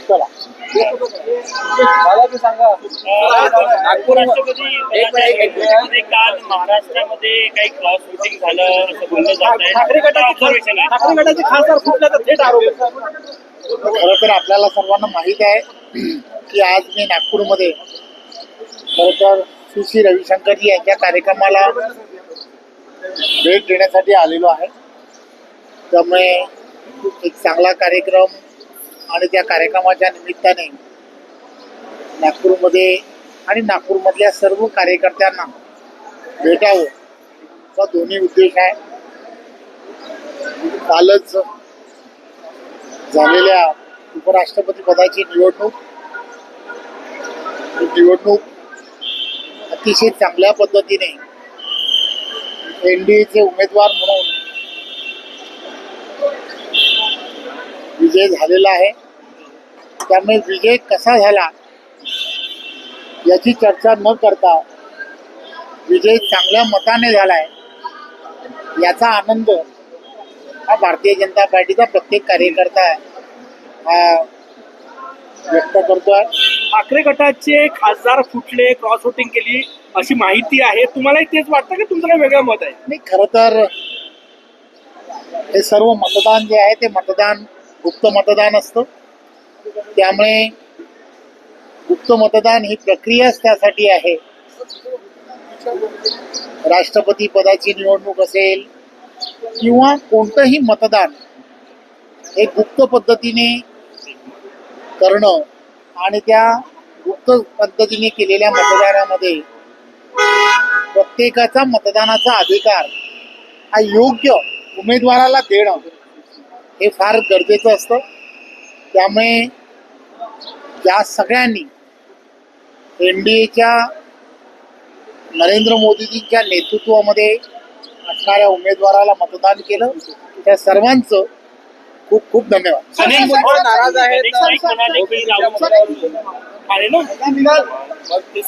चला मला ते सांगा नागपूर राष्ट्रपती एक काल महाराष्ट्रामध्ये काही क्रॉस वोटिंग झालं असं बोललं जात आहे ठाकरे ऑब्झर्वेशन आहे ठाकरे गटाचे खासदार फुटल्याचा थेट आरोप खरं तर आपल्याला सर्वांना माहीत आहे की आज मी नागपूरमध्ये खरं तर श्री रविशंकरजी यांच्या कार्यक्रमाला भेट देण्यासाठी आलेलो आहे. त्यामुळे एक चांगला कार्यक्रम आणि त्या कार्यक्रमाच्या निमित्ताने नागपूरमध्ये आणि नागपूरमधल्या सर्व कार्यकर्त्यांना भेटावं असा दोन्ही उद्देश आहे. कालच झालेल्या उपराष्ट्रपती पदाची निवडणूक. ही निवडणूक अतिशय चांगल्या पद्धतीने एनडीएचे उमेदवार म्हणून विजय झालेला आहे. त्यामुळे विजय कसा झाला याची चर्चा न करता विजय चांगल्या मताने झालाय याचा आनंद हा भारतीय जनता पार्टीचा प्रत्येक कार्यकर्ता हा व्यक्त करतोय. ठाकरे गटाचे खासदार फुटले क्रॉस वोटिंग केली अशी माहिती आहे. तुम्हालाही तेच वाटतं की तुमचं काही वेगळं मत आहे? नाही खरं तर हे सर्व मतदान जे आहे ते मतदान गुप्त मतदान असतं. त्यामुळे गुप्त मतदान ही प्रक्रियाच त्यासाठी आहे. राष्ट्रपती पदाची निवडणूक असेल किंवा कोणतंही मतदान हे गुप्त पद्धतीने करणं आणि त्या गुप्त पद्धतीने केलेल्या मतदानामध्ये प्रत्येकाचा मतदानाचा अधिकार हा योग्य उमेदवाराला देणं हे फार गरजेचं असतं. त्यामुळे या सगळ्यांनी एन डी एच्या नरेंद्र मोदीजींच्या नेतृत्वामध्ये असणाऱ्या उमेदवाराला मतदान केलं. त्या सर्वांचं खूप खूप धन्यवाद. अनेक मुद्दे नाराज आहेत. म्हणाले की ना? तेच.